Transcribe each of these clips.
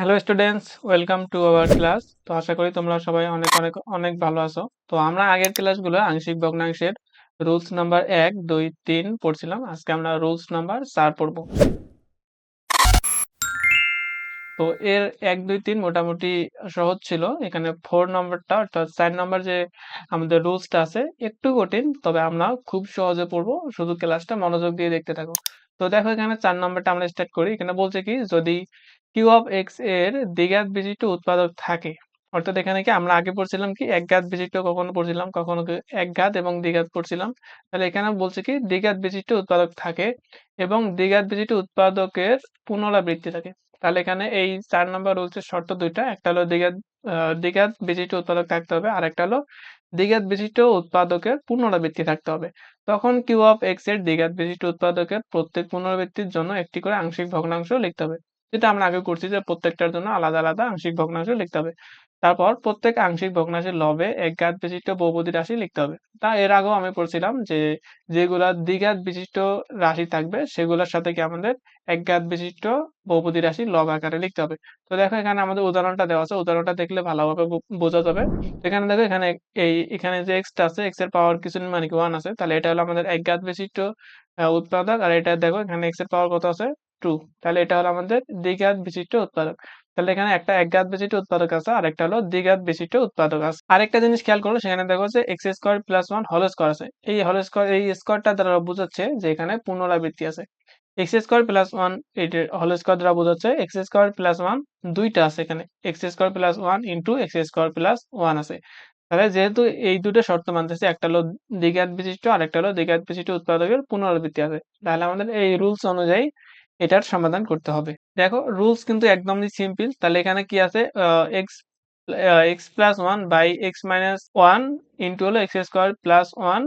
Hello students welcome to our class তো আশা করি তোমরা সবাই অনেক অনেক অনেক ভালো আছো। তো আমরা আগের ক্লাসগুলো আংশিক ভগ্নাংশের রুলস নাম্বার এক, দুই, তিন পড়ছিলাম। আজকে আমরা রুলস নাম্বার চার পড়ব। তো এর এক, দুই, তিন মোটামুটি সহজ ছিল। এখানে ফোর নম্বরটা অর্থাৎ চার নম্বর যে আমাদের রুলসটা আছে, একটু কঠিন, তবে আমরা খুব সহজে পড়ব। শুধু ক্লাসটা মনোযোগ দিয়ে দেখতে থাকো। তো দেখো এখানে চার নম্বরটা আমরা স্টার্ট করি। এখানে বলছে কি, যদি কিউ অফ এক্সের দ্বিঘাত বিশিষ্ট উৎপাদক থাকে। অর্থাৎ এখানে কি আমরা আগে পড়ছিলাম কি একঘাত বিশিষ্ট কখনো পড়ছিলাম, কখনো কি একঘাত এবং দ্বিঘাত পড়ছিলাম। তাহলে এখানে বলছে কি দ্বিঘাত বিশিষ্ট উৎপাদক থাকে এবং দ্বিঘাত বিশিষ্ট উৎপাদকের পুনরাবৃত্তি থাকে। তাহলে এখানে এই চার নম্বর রুলসের শর্ত দুইটা, একটা হলো দ্বিঘাত দ্বিঘাত বিশিষ্ট উৎপাদক থাকতে হবে আর একটা হলো দ্বিঘাত বিশিষ্ট উৎপাদকের পুনরাবৃত্তি থাকতে হবে। তখন কিউ অফ এক্সের দ্বিঘাত বিশিষ্ট উৎপাদকের প্রত্যেক পুনরাবৃত্তির জন্য একটি করে আংশিক ভগ্নাংশ লিখতে হবে। যেটা আমরা আগে করছি যে প্রত্যেকটার জন্য আলাদা আলাদা আংশিক ভগ্নাংশ লিখতে হবে। তারপর প্রত্যেক আংশিক ভগ্নাংশের লবে একঘাত বিশিষ্ট বহুপদী রাশি লিখতে হবে। তা এর আগেও আমি পড়ছিলাম যে যেগুলা দ্বিঘাত বিশিষ্ট রাশি থাকবে, সেগুলোর সাথে কি আমাদের একঘাত বিশিষ্ট বহুপদী রাশি লব আকারে লিখতে হবে। তো দেখো এখানে আমাদের উদাহরণটা দেওয়া আছে। উদাহরণটা দেখলে ভালোভাবে বোঝা যাবে। এখানে দেখো এখানে এই এখানে যে এক্সটা আছে এক্সের পাওয়ার কিছু মানে কি ওয়ান আছে। তাহলে এটা হলো আমাদের একঘাত বিশিষ্ট উৎপাদক। আর এটা দেখো এখানে এক্সের পাওয়ার কত আছে? টু তাহলে এটা হলো আমাদের দ্বিঘাত বিশিষ্ট উৎপাদক। তাহলে এখানে একটা একঘাত বিশিষ্ট উৎপাদক আছে, আর একটা হলো দ্বিঘাত বিশিষ্ট উৎপাদক আছে। আরেকটা জিনিস খেয়াল করো, সেখানে দেখো যে x square plus one whole square আছে। এই হোল স্কোয়ার এই স্কোয়ারটা দ্বারা বোঝাচ্ছে যে এখানে পুনরাবৃত্তি আছে। এক্স স্কোয়ার প্লাস ওয়ান এটার হোল স্কোয়ার দ্বারা বোঝাচ্ছে এক্স স্কোয়ার প্লাস ওয়ান দুইটা আছে এখানে। X square plus one into x square plus one আছে। তাহলে যেহেতু এই দুটো শর্ত মানতেছে, একটা হলো দ্বিঘাত বিশিষ্ট আর একটা হলো দ্বিঘাত বিশিষ্ট উৎপাদকের পুনরাবৃত্তি আছে। তাহলে আমাদের এই রুলস অনুযায়ী এটার সমাধান করতে হবে। দেখো রুলস কিন্তু একদমই সিম্পল তাহলে এখানে কি আছে? X x plus one by x minus one into হলো x square plus one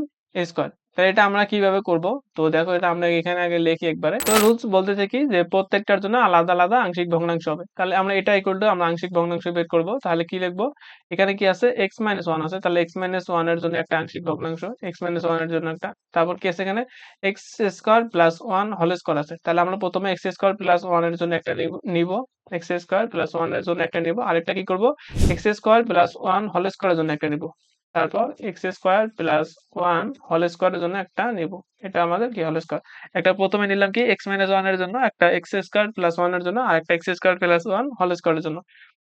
square তাহলে এটা আমরা কীভাবে করব? তো দেখো, এটা আমরা এখানে আগে লিখি একবারে। তো রুলস বলতেছে কি যে, প্রত্যেকটার জন্য আলাদা আলাদা আংশিক ভগ্নাংশ হবে। তাহলে আমরা এটা ইকুয়াল টু আমরা আংশিক ভগ্নাংশ বের করব। তাহলে কি লিখব? এখানে কি আছে? এক্স মাইনাস ওয়ান আছে। তাহলে মাইনাস ওয়ানের জন্য একটা আংশিক ভগ্নাংশ এক্স মাইনাস ওয়ানের জন্য একটা। তারপর কি আছে এখানে? X square plus one whole square আছে। তাহলে আমরা প্রথমে এক্স স্কোয়ার প্লাস ওয়ানের জন্য একটা নিব- এক্স স্কোয়ার প্লাস ওয়ানের জন্য একটা নিব। আরেকটা কি করব? X square plus one whole স্কোয়ারের জন্য একটা নিব। তারপর x square plus one whole স্কোয়ারের জন্য একটা নিব। এটা আমাদের কি হোল স্কোয়ার একটা প্রথমে নিলাম কি এক্স মাইনাস ওয়ানের জন্য, একটা এক্স স্কোয়ার প্লাস ওয়ানের জন্য, আর একটা x square plus one whole স্কোয়ারের জন্য।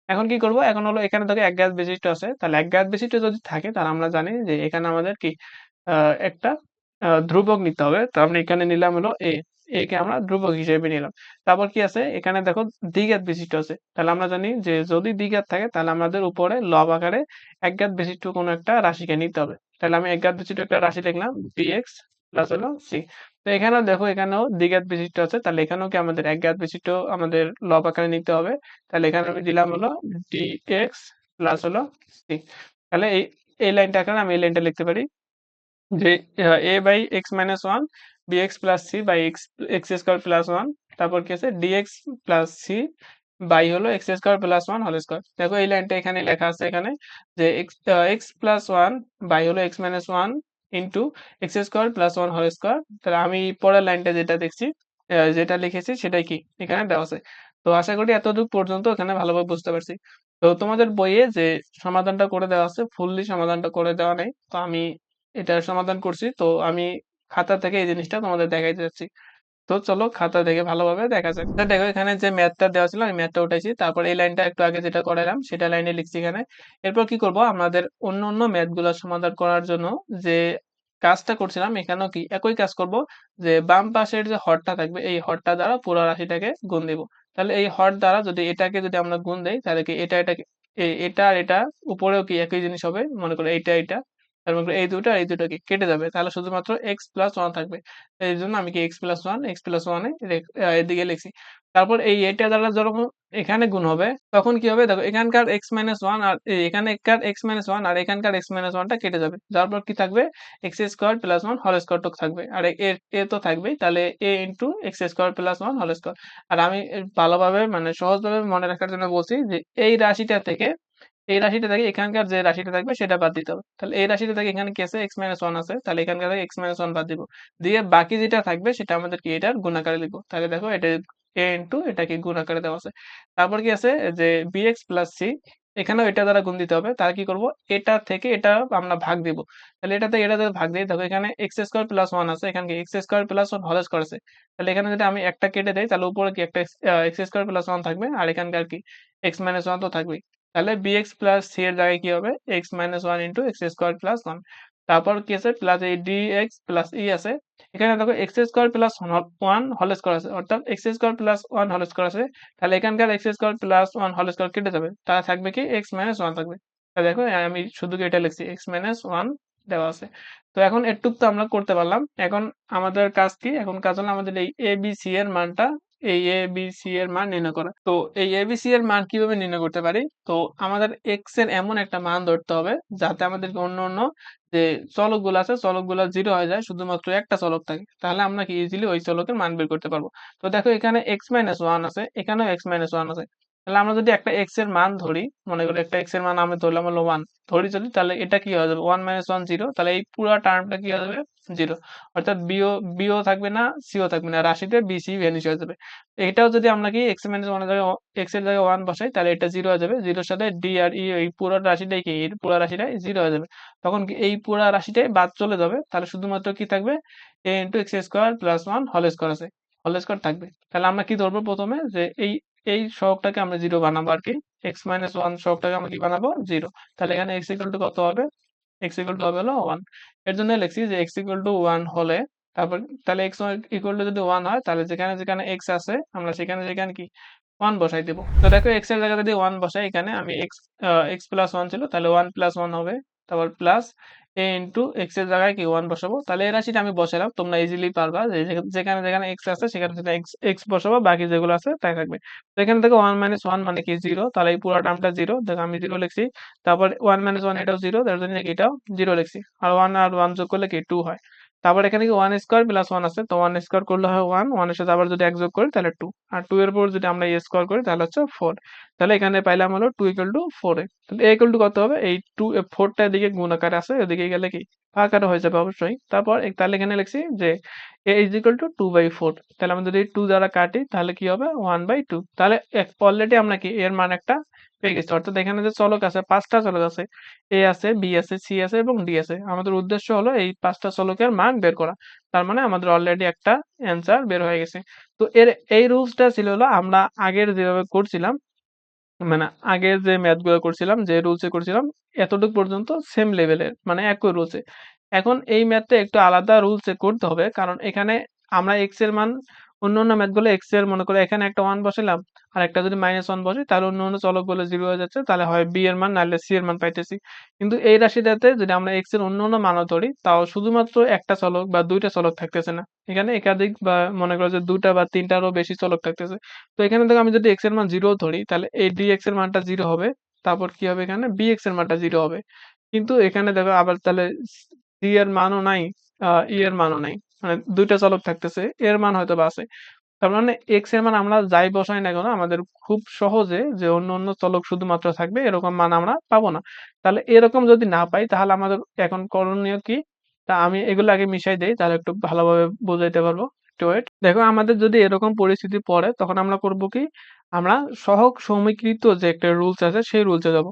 এখন কি করব? এখন হলো এখানে দেখো এক গ্যাস বিশিষ্ট আছে। তাহলে এক ঘাত বিশিষ্ট যদি থাকে, তাহলে আমরা জানি যে এখানে আমাদের কি একটা ধ্রুবক নিতে হবে। তো আমরা এখানে নিলাম হলো এ একে আমরা ধ্রুবক হিসেবে নিলাম। তারপর কি আছে? এখানে দেখো দ্বিঘাত বিশিষ্ট আছে। তাহলে আমরা জানি যে যদি দ্বিঘাত থাকে, তাহলে আমাদের উপরে লব আকারে একঘাত বিশিষ্ট কোনো একটা রাশিকে নিতে হবে। তাহলে আমি একঘাত বিশিষ্ট একটা রাশি লিখলাম বিএক্স প্লাস হলো সি তো এখানেও দেখো, এখানেও দ্বিঘাত বিশিষ্ট আছে। তাহলে এখানেও কি আমাদের একঘাত বিশিষ্ট আমাদের লব আকারে নিতে হবে? তাহলে এখানে আমি দিলাম হলো ডিএক্স প্লাস হলো সি তাহলে এই এই লাইনটা আকারে আমি এই লাইনটা লিখতে পারি যে a by x minus one b x plus c by x x square plus one তারপর কি আছে? D x plus c by হলো x square plus one whole square দেখো এই লাইনটা এখানে লেখা আছে এখানে যে x x plus one by হলো x minus one into x square plus one whole square তাহলে আমি পরের লাইনটা যেটা দেখছি যেটা লিখেছি সেটাই কি? এখানে দেওয়া আছে। তো আশা করি এতটুকু পর্যন্ত এখানে ভালোভাবে বুঝতে পারছি। তো তোমাদের বইয়ে যে সমাধানটা করে দেওয়া আছে ফুললি সমাধানটা করে দেওয়া নেই। তো আমি এটার সমাধান করছি। তো আমি খাতা থেকে এই জিনিসটা তোমাদের দেখাইতে যাচ্ছি। তো চলো খাতা থেকে ভালোভাবে দেখা যাক। দেখো এখানে যে ম্যাথটা দেওয়া ছিল, আমি ম্যাথটা উঠাইছি। তারপর এই লাইনটা একটু আগে যেটা করালাম, সেটা লাইনে লিখছি এখানে। এরপর কি করব? আমাদের অন্য অন্য ম্যাথগুলো সমাধান করার জন্য যে কাজটা করছিলাম, এখানেও কি একই কাজ করব, যে বাম পাশের যে হরটা থাকবে, এই হরটা দ্বারা পুরো রাশিটাকে গুণ দিব। তাহলে এই হর দ্বারা যদি এটাকে যদি আমরা গুণ দেই, তাহলে কি এটা এটাকে এটা আর এটা উপরেও কি একই জিনিস হবে? মনে করো এইটা এটা তার মানে এই দুটো আর এই দুটো কি কেটে যাবে। তাহলে শুধুমাত্র এক্স প্লাস ওয়ান থাকবে। এই জন্য আমি কি x plus one x plus ওয়ানে এদিকে লিখছি। তারপর এই এটা দ্বারা যখন এখানে গুণ হবে, তখন কি হবে? দেখো, এখানকার এক্স মাইনাস ওয়ান আর এখানকার এক্স মাইনাস ওয়ান আর এখানকার এক্স মাইনাস ওয়ানটা কেটে যাবে। যার পর কি থাকবে? X square plus one whole square টুক থাকবে। আর এ এ তো থাকবেই। তাহলে a into x square plus one whole square আর আমি ভালোভাবে মানে সহজভাবে মনে রাখার জন্য বলছি যে, এই রাশিটা থেকে এই রাশিটা থেকে এখানকার যে রাশিটা থাকবে সেটা বাদ দিতে হবে। তাহলে এই রাশিটা থেকে এখানে কি আছে? এক্স মাইনাস ওয়ান আছে। তাহলে এখানকার থেকে এক্স মাইনাস ওয়ান বাদ দিব। দিয়ে বাকি যেটা থাকবে সেটা আমাদের কি এটার গুণাকারে লিখব। তাহলে দেখো এটা এ ইন্টু এটাকে গুণ আকারে দেওয়া আছে। তারপর কি আছে? যে বিএক্স প্লাস সি এখানেও এটা দ্বারা গুণ দিতে হবে। তাহলে কি করব? এটা থেকে এটা আমরা ভাগ দিব। তাহলে এটাতে এটা যদি ভাগ দিই দেখো এখানে এক্স স্কোয়ার প্লাস ওয়ান আছে। এখানে x square plus one whole square আছে। তাহলে এখানে যদি আমি একটা কেটে দেই, তাহলে উপরে কি একটা এক্স স্কোয়ার প্লাস ওয়ান থাকবে? আর এখানকার কি? এক্স মাইনাস ওয়ান তো থাকবেই। তাহলে বিএক্স প্লাস সি এর জায়গায় কি হবে? X minus one into x square plus one তারপর কি আছে? প্লাস এই ডি এক্স প্লাস ই আছে। এখানে দেখো x square plus one whole square আছে। অর্থাৎ x square plus one whole square আছে। তাহলে এখানকার x square plus one whole square কেটে যাবে। তাহলে থাকবে কি? এক্স মাইনাস ওয়ান থাকবে। তাহলে দেখো, আমি শুধু এটা লিখছি? এক্স মাইনাস ওয়ান দেওয়া আছে। তো এখন এটুক তো আমরা করতে পারলাম। এখন আমাদের কাজ কি? এখন কাজ হলো আমাদের এই এ বি সি এর মানটা এই এ বি সি এর মান নির্ণয় করা। তো এই এ বি সি এর মান কীভাবে নির্ণয় করতে পারি? তো আমাদের এক্সের এমন একটা মান ধরতে হবে, যাতে আমাদেরকে অন্য অন্য যে চলকগুলো আছে, চলকগুলো জিরো হয়ে যায়, শুধুমাত্র একটা চলক থাকে। তাহলে আমরা কি ইজিলি ওই চলকের মান বের করতে পারব। তো দেখো এখানে এক্স মাইনাস ওয়ান আছে, এখানেও এক্স মাইনাস ওয়ান আছে। তাহলে আমরা যদি একটা এক্সের মান ধরি, মনে করি একটা এক্সের মান আমি ধরলাম হলো ওয়ান ধরি যদি, তাহলে এটা কি হয়ে যাবে? ওয়ান মাইনাস ওয়ান জিরো তাহলে এই পুরো টার্মটা কি হয়ে যাবে? জিরো অর্থাৎ বিও বিও থাকবে না সিও থাকবে না, রাশিতে বিসি ভ্যানিশ হয়ে যাবে। এটাও যদি আমরা কি এক্স মাইনাস ওয়ানের জায়গায় এক্সের জায়গায় ওয়ান বসাই, তাহলে এটা জিরো হয়ে যাবে। জিরোর সাথে ডি আর ই এই পুরো রাশিটাই কি? এই পুরো রাশিটাই জিরো হয়ে যাবে। তখন এই পুরো রাশিটাই বাদ চলে যাবে? তাহলে শুধুমাত্র কি থাকবে? A into x square plus one whole square আছে। হল স্কোয়ার থাকবে। তাহলে আমরা কি ধরবো প্রথমে? যে এই এই সহগটাকে আমরা জিরো বানাবো আর কি এক্স মাইনাস ওয়ান সহগটাকে আমরা কি বানাবো? জিরো তাহলে এখানে এক্স ইকুয়াল টু কত হবে? এক্স ইকুয়াল টু হবে হলো ওয়ানের জন্য লিখছি যে এক্স ইকুয়াল টু ওয়ান হলে তারপর, তাহলে এক্স ইকুয়াল টু যদি ওয়ান হয়, তাহলে যেখানে যেখানে এক্স আছে, আমরা সেখানে সেখানে কি? ওয়ান বসাই দেবো। তো দেখো এক্সের জায়গায় যদি ওয়ান বসাই, এখানে আমি এক্স এক্স প্লাস ওয়ান ছিল, তাহলে ওয়ান প্লাস ওয়ান হবে। তারপর প্লাস এ ইন্টু এক্সের জায়গায় কি ওয়ান বসাবো? তাহলে এই রাশিটা আমি বসালাম, তোমরা ইজিলি পারবা যেখানে যেখানে এক্স আছে, সেখানে সেটা এক্স এক্স বসাবো, বাকি যেগুলো আছে তাই থাকবে। তো এখানে দেখো ওয়ান মাইনাস ওয়ান মানে কি জিরো তাহলে এই পুরো টার্মটা জিরো দেখো আমি জিরো লিখছি। তারপর ওয়ান মাইনাস ওয়ান এটাও জিরো তার জন্য এটাও জিরো লিখছি। আর ওয়ান আর ওয়ান যোগ করলে কি টু হয়? তারপর এখানে কি ওয়ান স্কোয়ার প্লাস ওয়ান আছে, তো ওয়ান স্কোয়ার করলে হয় ওয়ান ওয়ানের সাথে আবার যদি এক যোগ করি তাহলে টু আর টু এর পর যদি আমরা এ স্কোয়ার করি তাহলে হচ্ছে ফোর তাহলে এখানে পাইলাম হলো two equal to four a, তাহলে এ ইকুয়াল টু কত হবে? এই টু ফোরটা এদিকে গুণ আকারে আছে, এদিকে গেলে কি? আকারে হয়ে যাবে অবশ্যই, তারপর তাহলে এখানে লিখছি যে a is equal to two by four তাহলে আমরা যদি টু দ্বারা কাটি তাহলে কি হবে? ওয়ান বাই টু তাহলে অলরেডি আমরা কি, এর মান একটা পেয়ে গেছি অর্থাৎ এখানে যে চলক আছে, পাঁচটা চলক আছে, এ আছে, বি আছে, সি আছে এবং ডি আছে। আমাদের উদ্দেশ্য হলো এই পাঁচটা চলকের মান বের করা। তার মানে আমাদের অলরেডি একটা অ্যান্সার বের হয়ে গেছে। তো এর, এই রুলসটা ছিল হলো আমরা আগের যেভাবে করছিলাম মানে আগের যে ম্যাথগুলো করছিলাম, যে রুলসে করছিলাম, এতটুকু পর্যন্ত সেম লেভেলের মানে একই রুলসে এখন এই ম্যাথটা একটু আলাদা রুলসে করতে হবে, কারণ এখানে আমরা এক্সের মান অন্য অন্য ম্যাথগুলো এক্সের মনে করে এখানে একটা ওয়ান বসালাম আর একটা যদি মাইনাস ওয়ান বসে তাহলে অন্য অন্য চলকগুলো জিরো হয়ে যাচ্ছে, তাহলে হয় বি এর মান, নাহলে সি এর মান পাইতেছি। কিন্তু এই রাশিটাতে যদি আমরা এক্সের অন্য অন্য মানও ধরি, তাও শুধুমাত্র একটা চলক বা দুইটা চলক থাকতেছে না। এখানে একাধিক বা মনে করো যে দুটা বা তিনটারও বেশি চলক থাকতেছে। তো এখানে দেখো আমি যদি এক্সের মান জিরো ধরি, তাহলে এই ডি এক্সের মানটা জিরো হবে, তারপর কি হবে এখানে? বি এক্সের মানটা জিরো হবে। কিন্তু এখানে দেখো আবার তাহলে সি এর মানও নাই ই এর মানও নাই। মানে দুইটা চলক থাকতেছে, এর মান হয়তো বা আছে। তার মানে এক্সের মান আমরা যাই বসাই না কেন, আমাদের খুব সহজে যে অন্য অন্য চলক শুধুমাত্র থাকবে, এরকম মান আমরা পাবো না। তাহলে এরকম যদি না পাই, তাহলে আমাদের এখন করণীয় কি? তা আমি এগুলো আগে মিশাই দেই, তাহলে একটু ভালোভাবে বোঝাইতে পারব। একটু ওয়েট দেখো, আমাদের যদি এরকম পরিস্থিতি পড়ে, তখন আমরা করব কি? আমরা সহগ সমীকৃত যে একটা রুলস আছে, সেই রুলসে যাব।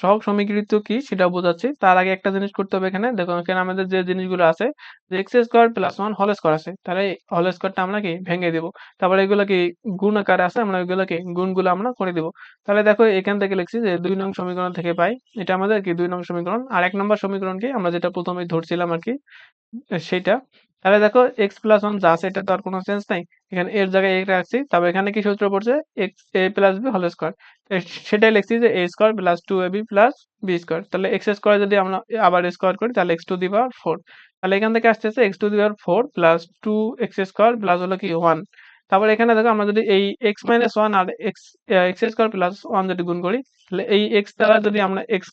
সহগ সমীকৃত কি সেটা বোঝাচ্ছি। তার আগে একটা জিনিস করতে হবে এখানে। দেখো এখানে আমাদের যে জিনিসগুলো আছে, যে x square plus one whole square আছে, তাহলে হল স্কোয়ারটা আমরা কি ভেঙে দিব? তারপরে এগুলো কি গুণ আকারে আছে, আমরা এগুলো কি গুণগুলো আমরা করে দিব। তাহলে দেখো, এখান থেকে লিখছি যে দুই নং সমীকরণ থেকে পাই। এটা আমাদের কি দুই নং সমীকরণ? আর এক নম্বর সমীকরণ কি আমরা যেটা প্রথমে ধরছিলাম আর কি, সেটা তাহলে দেখো এক্স প্লাস ওয়ান যা আছে এটা তো আর কোনো চেঞ্জ নাই। এখানে এর জায়গায় এক রাখছি, তারপর এখানে কি সূত্র পড়ছে? X a plus b whole square সেটাই লিখছি যে a square plus two a b plus b square তাহলে এক্স স্কোয়ার যদি আমরা আবার স্কোয়ার করি, তাহলে x to the power four তাহলে এখান থেকে আসতেছে x to the power four plus two x square plus হলো কি ওয়ান তারপর এখানে দেখো আমরা যদি এই এক্স মাইনাস ওয়ান আর x x square plus one যদি গুণ করি, তাহলে এই এক্স দ্বারা যদি আমরা এক্স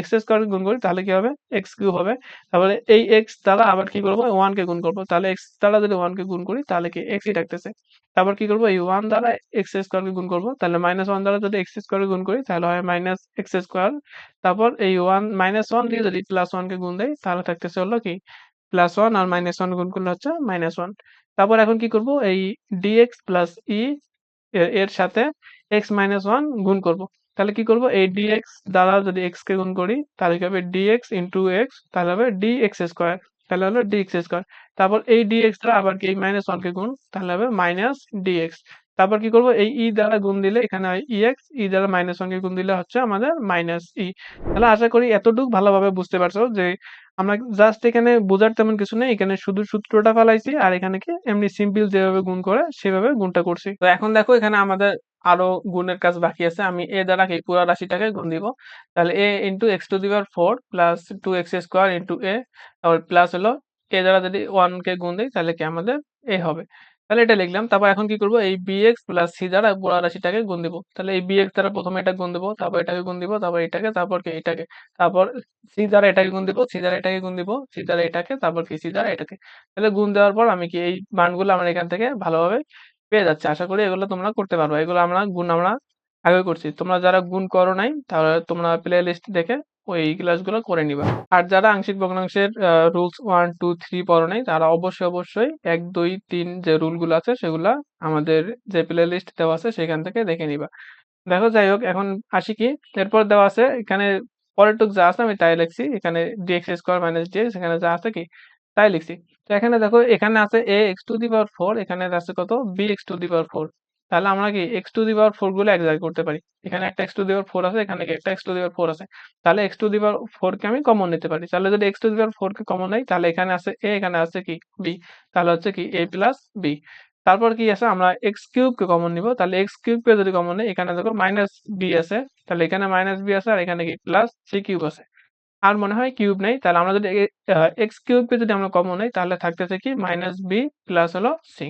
এক্স স্কোয়ার গুণ করি, তাহলে কি হবে? এক্স কিউব হবে। তারপরে এই এক্স দ্বারা আবার কি করব? ওয়ান কে গুণ করব। তাহলে এক্স দ্বারা যদি ওয়ান কে গুণ করি, তাহলে কি এক্সই থাকতেছে? তারপর কি করব? এই ওয়ান দ্বারা এক্স স্কোয়ার কে গুণ করব। তাহলে মাইনাস ওয়ান দ্বারা যদি এক্স স্কোয়ার গুণ করি, তাহলে হয় মাইনাস এক্স স্কোয়ার তারপর এই ওয়ান মাইনাস ওয়ান দিয়ে যদি প্লাস ওয়ান কে গুণ দেয় তাহলে থাকতেছে হলো কি? প্লাস ওয়ান আর মাইনাস ওয়ান গুণ করলে হচ্ছে মাইনাস ওয়ান তারপর এখন কি করব? এই dx প্লাস ই এর সাথে x মাইনাস ওয়ান গুণ করব। তাহলে কি করব? এই dx দ্বারা যদি x কে গুণ করি, তাহলে কি হবে? dx ইন্টু এক্স তাহলে হবে dx স্কোয়ার তাহলে হলো dx স্কোয়ার তারপর এই দ্বারা আবার কি মাইনাস ওয়ান কে গুণ, তাহলে হবে মাইনাস dx তারপর কি করব? এই ই দ্বারা গুণ দিলে এখানে হয় ex ই দ্বারা মাইনাস ওয়ান কে গুণ দিলে হচ্ছে আমাদের মাইনাস ই তাহলে আশা করি এতটুকু ভালোভাবে বুঝতে পারছ যে আমরা জাস্ট এখানে বোঝার তেমন কিছু নেই, এখানে শুধু সূত্রটা ফেলাইছি আর এখানে কি এমনি সিম্পল যেভাবে গুণ করে সেভাবে গুণটা করছি। তো এখন দেখো এখানে আমাদের আরও গুণের কাজ বাকি আছে, আমি এ দ্বারা কি পুরো রাশিটাকে গুণ দিব? তাহলে a into x to the power four plus two x square into a তারপর প্লাস হলো এ দ্বারা যদি ওয়ান কে গুণ দিই তাহলে কি আমাদের এ হবে। তাহলে এটা লিখলাম। তারপর এখন কি করব? এই bx প্লাস সি দ্বারা পুরো রাশিটাকে গুণ দিব। তাহলে এই bx দ্বারা প্রথমে এটা গুণ দিব, তারপর এটাকে গুণ দিব, তারপর এটাকে, তারপর কি? এটাকে। তারপর সি দ্বারা এটাকে গুণ দিব সি দ্বারা এটাকে গুণ দিব সি দ্বারা এটাকে, তারপর কি? সি দ্বারা এটাকে। তাহলে গুণ দেওয়ার পর আমি কি এই মানগুলো আমরা এখান থেকে ভালোভাবে পেয়ে যাচ্ছি। আশা করি এগুলো তোমরা করতে পারবে। এগুলো আমরা গুণ আমরা আগে করছি। তোমরা যারা গুণ করো নাই, তাহলে তোমরা প্লে লিস্ট দেখে ওই ক্লাসগুলো করে নিবা। আর যারা আংশিক ভগ্নাংশের রুলস ওয়ান টু থ্রি পড়ো নাই, তারা অবশ্যই অবশ্যই এক, দুই, তিন যে রুলগুলো আছে সেগুলা আমাদের যে প্লে লিস্ট দেওয়া আছে সেখান থেকে দেখে নিবা। দেখো, যাই হোক, এখন আসি কি? এরপর দেওয়া আছে, এখানে পরের টুক যা আছে আমি তাই লিখছি। এখানে ডিএক্স স্কোয়ার মাইনাস ডিএক্স এখানে যা আছে কি? তাই লিখছি। তো এখানে দেখো, এখানে আছে a x to the power four এখানে আছে কত? B x to the power four তাহলে আমরা কি এক্স টু দি পাওয়ার ফোরগুলো এক জায়গায় করতে পারি। এখানে একটা x to the power four আছে, এখানে একটা x to the power four আছে। তাহলে x to the power four কে আমি কমন নিতে পারি। তাহলে যদি x to the power four K common নেই, তাহলে এখানে আছে এ এখানে আছে কি বি তাহলে হচ্ছে কি এ প্লাস বি তারপর কি আছে, আমরা এক্স কিউব কে কমন নিব। তাহলে এক্স কিউব কে যদি কমন নেই, এখানে দেখো মাইনাস বি আছে। তাহলে এখানে মাইনাস বি আছে, আর এখানে কি প্লাস সি কিউব আছে। আর মনে হয় কিউব নেই, তাহলে আমরা যদি এক্স কিউব কে যদি আমরা কমন নেই, তাহলে থাকতেছে কি মাইনাস বি প্লাস হলো সি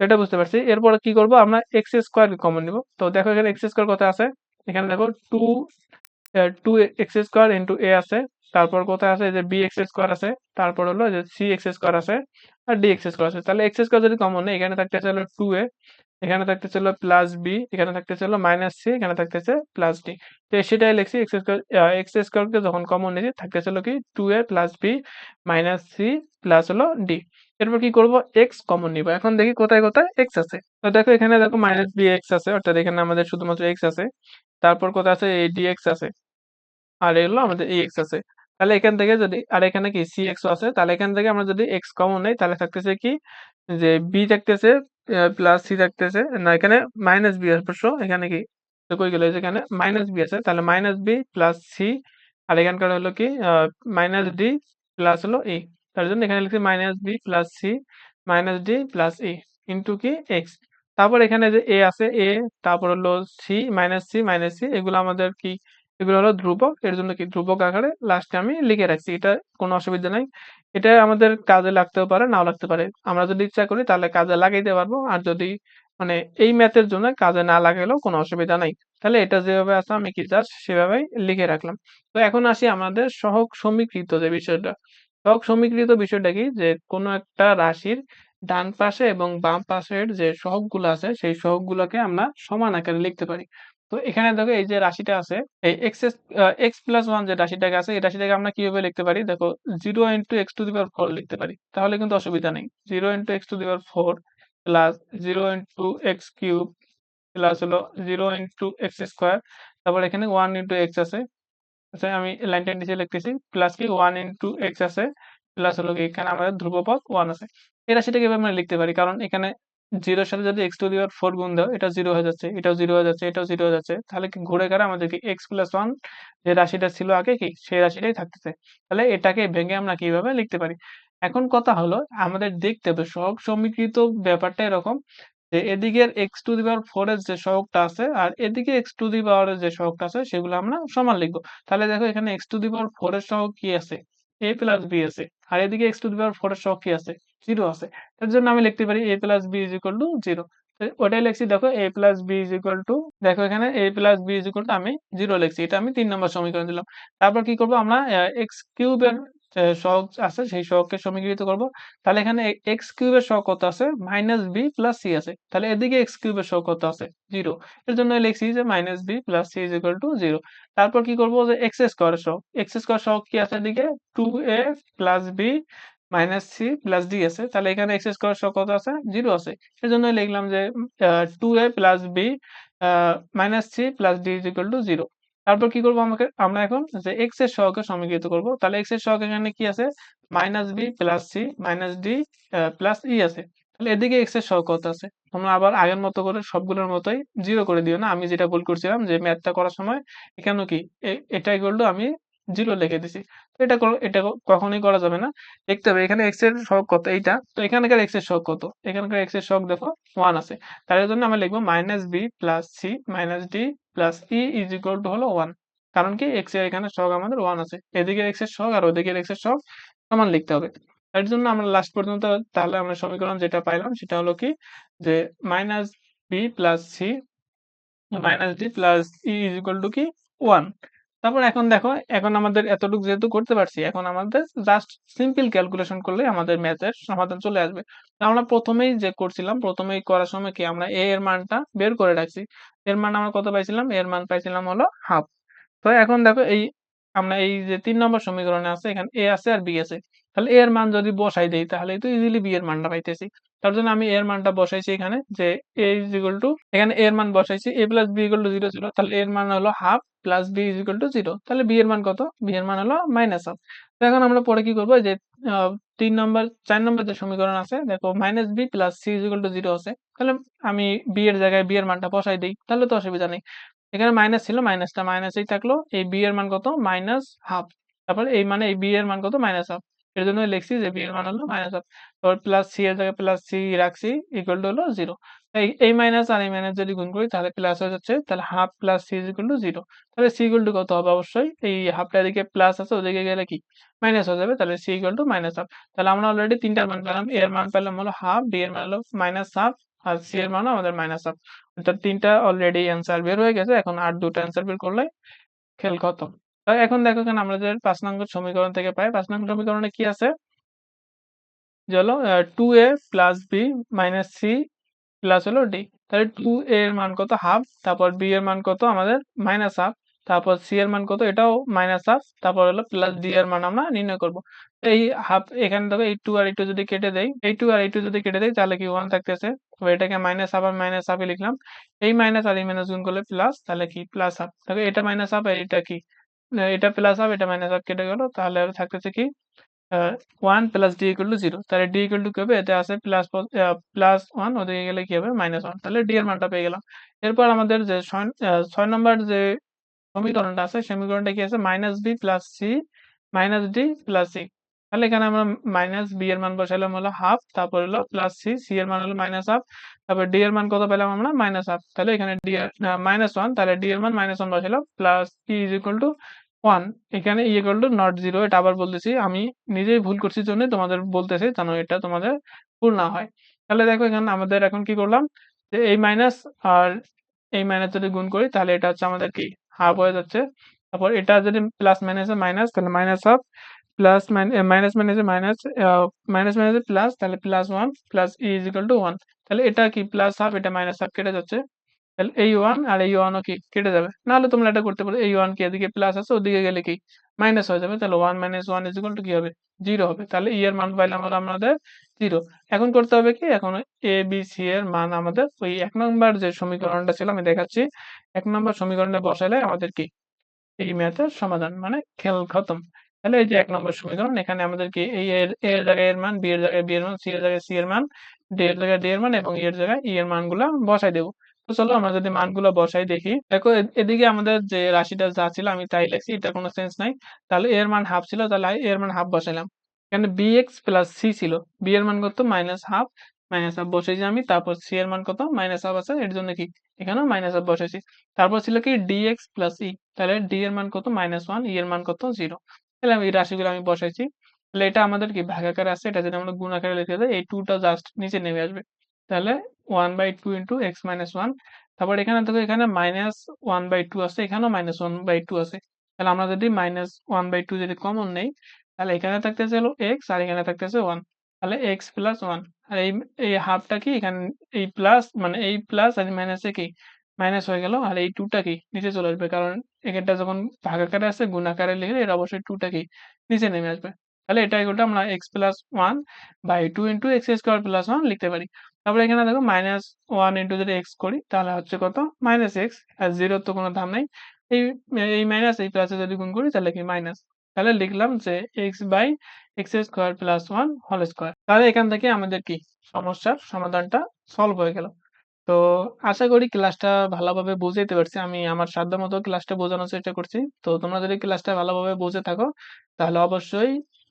এটা বুঝতে পারছি। এরপর কি করব? আমরা এক্স স্কোয়ার কমন নিব। তো দেখো এখানে এক্স স্কোয়ার কত আছে? এখানে দেখো two two x square into a আছে। তারপর কোথায় আছে? যে বি এক্স স্কোয়ার আছে। তারপর হলো যে সি এক্স স্কোয়ার আছে আর ডি এক্স স্কোয়ার আছে। তাহলে এক্স স্কোয়ার যদি কমন নেই, এখানে থাকতেছে হলো টু এ। এখানে থাকতে হলো প্লাস বি এখানে থাকতে হলো মাইনাস সি এখানে থাকতেছে প্লাস ডি তো সেটাই লিখছি এক্স স্কোয়ার এক্স স্কোয়ারকে যখন কমন নিয়েছি থাকতে হলো কি two a plus b minus c plus হলো ডি এরপর কি করব? এক্স কমন নিব। এখন দেখি কোথায় কোথায় এক্স আছে। তো দেখো এখানে দেখো মাইনাস বি এক্স আছে, অর্থাৎ এখানে আমাদের শুধুমাত্র এক্স আছে। তারপর কোথায় আছে? এই ডি এক্স আছে। আর এগুলো আমাদের এই এক্স আছে। তাহলে এখান থেকে যদি, আর এখানে কি সি এক্স আছে? তাহলে এখান থেকে আমরা যদি এক্স কমন নেই, তাহলে থাকতেছে কি? যে বি থাকতেছে প্লাস সি থাকতেছে। না, এখানে মাইনাস বি অবশ্য এখানে কি? কই গেল? এখানে মাইনাস বি আছে। তাহলে মাইনাস বি প্লাস সি আর এখানকার হলো কি? মাইনাস ডি প্লাস হলো এ তার জন্য এখানে লিখছি minus b plus c minus d plus a into কি এক্স তারপর এখানে যে এ আছে এ তারপর হলো c minus c minus c এগুলো আমাদের কি? এগুলো হলো ধ্রুবক, এর জন্য কি? ধ্রুবক আকারে লাস্টে আমি লিখে রাখছি, এটা কোনো অসুবিধা নাই। এটা আমাদের কাজে লাগতেও পারে, নাও লাগতে পারে। আমরা যদি ইচ্ছা করি তাহলে কাজে লাগাইতে পারব, আর যদি মানে এই ম্যাথের জন্য কাজে না লাগাইলেও কোনো অসুবিধা নাই। তাহলে এটা যেভাবে আছে, আমি কি জাস্ট সেভাবেই লিখে রাখলাম। তো এখন আসি আমাদের সহগ সমীকৃত যে বিষয়টা। সহগ সমীকৃত বিষয়টা কি? যে কোনো একটা রাশির ডান পাশে এবং বাম পাশের যে সহগগুলো আছে, সেই সহগগুলোকে আমরা সমান আকারে লিখতে পারি। তো এখানে দেখো এই যে রাশিটা আছে, এই এক্স এক্স প্লাস ওয়ান যে রাশিটাকে আছে, এই রাশিটাকে আমরা কীভাবে লিখতে পারি? দেখো zero into x to the power four লিখতে পারি। তাহলে কিন্তু অসুবিধা নেই। Zero into x to the power four plus zero into x cube plus হলো জিরো ইন্টু এক্স স্কোয়ার তারপর এখানে ওয়ান ইন্টু এক্স আছে। আচ্ছা আমি লাইনটা নিচে লিখতেছি প্লাস কি ওয়ান ইন্টু এক্স আছে প্লাস হলো কি এখানে আমাদের ধ্রুবপদ ওয়ান আছে। এই রাশিটাকে এভাবে আমরা লিখতে পারি, কারণ এখানে জিরোর সাথে যদি x to the power four গুণ দাও, এটা জিরো হয়ে যাচ্ছে, এটাও জিরো হয়ে যাচ্ছে, এটাও জিরো হয়ে যাচ্ছে। তাহলে কি ঘুরে গেলে আমাদের কি এক্স প্লাস ওয়ান যে রাশিটা ছিল আগে কি, সেই রাশিটাই থাকতেছে। তাহলে এটাকে ভেঙে আমরা কীভাবে লিখতে পারি? এখন কথা হলো, আমাদের দেখতে হবে সহগ সমীকৃত ব্যাপারটা এরকম যে এদিকের x to the power four এর যে সহগটা আছে আর এদিকে এক্স টু দি পাওয়ার যে সহগটা আছে সেগুলো আমরা সমান লিখব। তাহলে দেখো এখানে x to the power four এর সহগ কি আছে? এ প্লাস বি আছে। আর এদিকে x to the power four এর সহগ কি আছে? জিরো আছে। এর জন্য আমি লিখতে পারি a plus b is equal to zero ওটাই লিখছি, দেখো a plus b is equal to দেখো এখানে a plus b is equal to আমি জিরো লিখছি। এটা আমি তিন নম্বর সমীকরণ দিলাম। তারপর কি করব আমরা এক্স কিউবের সহগ আছে, সেই সহগকে সমীকৃত করব। তাহলে এখানে এক্স কিউবের সহগ কত আছে? মাইনাস বি প্লাস সি আছে। তাহলে এদিকে এক্স কিউবের সহগ কত আছে? জিরো এর জন্য লিখছি যে minus b plus c is equal to zero তারপর কি করব? যে এক্স স্কোয়ার সহগ। এক্স স্কোয়ার সহগ কি আছে এদিকে? Two a plus b minus c plus d আছে। তাহলে এখানে এক্স স্কোয়ার সহ কত আছে? জিরো আছে। সেজন্য লিখলাম যে two a plus b minus c plus d is equal to zero তারপর কি করব আমাকে? আমরা এখন যে এক্সের সহকে সমীকৃত করব। তাহলে এক্সের সহকে এখানে কি আছে? Minus b plus c minus d plus e আছে। তাহলে এদিকে এক্সের সহ কত আছে? তোমরা আবার আগের মতো করে সবগুলোর মতোই জিরো করে দিও না। আমি যেটা ভুল করছিলাম যে ম্যাথটা করার সময় এখানেও কি? এটা করল আমি জিরো লিখে দিছি। তো এটা এটা কখনোই করা যাবে না। দেখতে হবে এখানে এক্সের সহগ কত, এইটা। তো এখানকার এক্সের সহগ কত? এখানকার এক্সের সহগ দেখো ওয়ান আছে। তার জন্য আমরা লিখব minus b plus c minus d plus e is equal to হলো ওয়ান কারণ কি এক্সের এখানে সহগ আমাদের ওয়ান আছে। এদিকে এক্সের সহগ আর ওদিকে এক্সের সহগ সমান লিখতে হবে। তার জন্য আমরা লাস্ট পর্যন্ত তাহলে আমরা সমীকরণ যেটা পাইলাম, সেটা হলো কি, যে minus b plus c minus d plus e is equal to কি ওয়ান তারপর এখন দেখো, এখন আমাদের এতটুকু যেহেতু করতে পারছি, এখন আমাদের জাস্ট সিম্পল ক্যালকুলেশন করলে আমাদের ম্যাথের সমাধান চলে আসবে। আমরা প্রথমেই যে করছিলাম, প্রথমেই করার সময় কি আমরা এ এর মানটা বের করে রাখছি। এর মান আমরা কত পাইছিলাম? এর মান পাইছিলাম হলো হাফ তো এখন দেখো এই, আমরা এই যে তিন নম্বর সমীকরণে আছে, এখানে এ আছে আর বি আছে। তাহলে এর মান যদি বসাই দেই, তাহলে তো ইজিলি বি এর মানটা পাইতেছি। তার জন্য আমি এর মানটা বসাইছি এখানে, যে এ ইজ ইকুয়াল টু এখানে এর মান বসাইছি a plus b equal to zero ছিল তাহলে এর মান হলো half plus b is equal to zero তাহলে বি এর মান কত? বি এর মান হলো মাইনাস হাফ এখন আমরা পরে কি করব? যে তিন নম্বর, চার নম্বর যে সমীকরণ আছে, দেখো minus b plus c is equal to zero আছে, তাহলে আমি বি এর জায়গায় বি এর মানটা বসাই দিই, তাহলে তো অসুবিধা নেই। এখানে মাইনাস ছিল মাইনাসটা মাইনাসেই থাকল, এই বি এর মান কত? মাইনাস হাফ তারপর এই মানে এই বি এর মান কত? মাইনাস হাফ এর জন্য লিখছি যে বি এর মান হলো মাইনাস প্লাস সি এর জায়গায় প্লাস সি রাখছি ইকুয়াল টু হলো জিরো এই মাইনাস আর এই মাইনাস যদি গুণ করি, তাহলে প্লাস হয়ে যাচ্ছে, তাহলে half plus c equal to zero তাহলে সি ইকুয়াল টু কত হবে? অবশ্যই এই হাফটা এদিকে প্লাস আছে, ওদিকে গেলে কি? মাইনাস হয়ে যাবে, তাহলে c equal to minus half তাহলে আমরা অলরেডি তিনটার মান পেলাম। এর মান পেলাম হলো হাফ ডি এর মান হলো মাইনাস হাফ আর সি এর মানও আমাদের মাইনাস হাফ তিনটা অলরেডি অ্যান্সার বের হয়ে গেছে, এখন আর দুটো অ্যান্সার বের করলে খেল খতম। এখন দেখো এখানে আমরা যে পাঁচ নম্বর সমীকরণ থেকে পাই। পাঁচ নম্বর সমীকরণে কি আছে? চলো two a plus b minus c plus হলো ডি তাহলে টু এর মান কত? হাফ তারপর বি এর মান কত? আমাদের মাইনাস হাফ তারপর সি এর মান কত? এটাও মাইনাস হাফ তারপর হলো প্লাস ডি এর মান আমরা নির্ণয় করব। এই হাফ এখানে দেখো এই টু আর এই টু যদি কেটে দেয় এই টু আর এই টু যদি কেটে দেয় তাহলে কি ওয়ান থাকতেছে? তো এটাকে মাইনাস হাফ আর মাইনাস হাফে লিখলাম। এই মাইনাস আর এই মাইনাস গুণ করলে প্লাস তাহলে কি? প্লাস হাফ দেখো এটা মাইনাস হাফ আর এটা কি? এটা প্লাস হবে, এটা মাইনাস হাফ কেটে গেল। তাহলে থাকতেছে কি? One plus d equal to zero তাহলে ডি ইকুয়াল টু কি হবে এতে আছে প্লাস প্লাস ওয়ান ওদিকে গেলে কি হবে? মাইনাস ওয়ান তাহলে ডি এর মানটা পেয়ে গেলাম। এরপর আমাদের যে ছয় নম্বর যে সমীকরণটা আছে সমীকরণটা কি আছে? Minus b plus c minus d plus c তাহলে এখানে আমরা মাইনাস বি এর মান বসাইলাম হলো হাফ তারপর হলো প্লাস সি সি এর মান হলো মাইনাস হাফ তারপর ডি এর মান কত পেলাম আমরা? মাইনাস হাফ তাহলে এখানে ডি মাইনাস ওয়ান তাহলে ডি এর মান minus one বসাইলাম plus e is equal to one এখানে e equal to not zero এটা আবার বলতেছি, আমি নিজেই ভুল করছি জন্য তোমাদের বলতেছি যেন এটা তোমাদের ভুল না হয়। তাহলে দেখো এখানে আমাদের এখন কি করলাম, যে এই মাইনাস আর এই মাইনাস যদি গুণ করি, তাহলে এটা হচ্ছে আমাদের কি? হাফ হয়ে যাচ্ছে। তারপর এটা যদি প্লাস মাইনাসে মাইনাস তাহলে মাইনাস হাফ প্লাস মাইনাস মাইনাসে মাইনাস মাইনাস মাইনাসে প্লাস তাহলে plus one plus e is equal to one তাহলে এটা কি প্লাস হাফ এটা মাইনাস হাফ কেটে যাচ্ছে? তাহলে এই ওয়ান আর এই ওয়ানও কি কেটে যাবে? নাহলে তোমরা এটা করতে পারো এই ওয়ান কি এদিকে প্লাস আছে, ওদিকে গেলে কি মাইনাস হয়ে যাবে? তাহলে one minus one is equal to কি হবে? জিরো হবে। তাহলে ই এর মান পাইলাম আমাদের জিরো এখন করতে হবে কি? এখন এ বি সি এর মান আমাদের ওই এক নম্বর যে সমীকরণটা ছিল, আমি দেখাচ্ছি। এক নম্বর সমীকরণে বসালে আমাদের কি? এই ম্যাথের সমাধান মানে খেল খতম। তাহলে এই যে এক নম্বর সমীকরণ, এখানে আমাদেরকে এই এর এর জায়গায় এর মান বি এর জায়গায় বি এর মান সি এর জায়গায় সি এর মান ডি এর জায়গায় ডি এর মান এবং এর জায়গায় ই এর মানগুলো বসাই দেবো। তো চলো আমরা যদি মানগুলো বসাই দেখি। দেখো এদিকে আমাদের যে রাশিটা যা ছিল আমি তাই লিখছি এটা কোনো সেন্স নাই। তাহলে এর মান হাফ ছিল, তাহলে এর মান হাফ বসাইলাম। এখানে বি এক্স প্লাস সি ছিল। বি এর মান কত? মাইনাস হাফ মাইনাস হাফ বসেছি আমি। তারপর সি এর মান কত? মাইনাস হাফ আছে, এর জন্য কি? এখানেও মাইনাস হাফ বসেছি তারপর ছিল কি? ডি এক্স প্লাস ই তাহলে ডি এর মান কত? মাইনাস ওয়ান ই এর মান কত? জিরো তাহলে আমি রাশিগুলো আমি বসাইছি। তাহলে এটা আমাদের কি ভাগাকারে আছে? এটা যদি আমরা গুণ আকারে লিখে দেয় এই টুটা জাস্ট নিচে নেমে আসবে। তাহলে one by two into x minus one তারপর এখানে দেখো, এখানে মাইনাস ওয়ান বাই টু আছে, এখানেও মাইনাস ওয়ান বাই টু আছে। তাহলে আমরা যদি মাইনাস ওয়ান বাই টু যদি কমন নেই, তাহলে এখানে থাকতেছে হলো এক্স আর এখানে থাকতেছে ওয়ান তাহলে এক্স প্লাস ওয়ান আর এই এই হাফটা কি? এখানে এই প্লাস মানে এই প্লাস আর মাইনাসে কি? মাইনাস হয়ে গেল, আর এই টুটা কি? নিচে চলে আসবে, কারণ এখানটা যখন ভাগাকারে আছে গুণাকারে লিখলে এটা অবশ্যই টুটা কি? নিচে নেমে আসবে। তাহলে এটা ইকুয়াল আমরা x plus one by two into x square plus one লিখতে পারি। তারপরে এখানে দেখো মাইনাস ওয়ান ইন্টু যদি এক্স করি, তাহলে হচ্ছে কত? মাইনাস এক্স আর জিরোর তো কোনো দাম নেই। এই এই মাইনাস এই প্লাসে যদি গুণ করি, তাহলে কি মাইনাস তাহলে লিখলাম যে x by x square plus one whole square তাহলে এখান থেকে আমাদের কি? সমস্যার সমাধানটা সলভ হয়ে গেল। তো আশা করি ক্লাসটা ভালোভাবে বুঝাইতে পারছি। আমি আমার সাধ্য মতো ক্লাসটা বোঝানোর চেষ্টা করছি। তো তোমরা যদি ক্লাসটা ভালোভাবে বুঝে থাকো, তাহলে অবশ্যই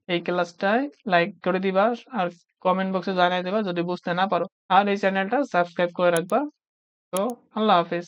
এই ক্লাসটায় লাইক করে দিবা আর কমেন্ট বক্সে জানাই দেবা যদি বুঝতে না পারো। আর এই চ্যানেলটা সাবস্ক্রাইব করে রাখবা। তো আল্লাহ হাফেজ।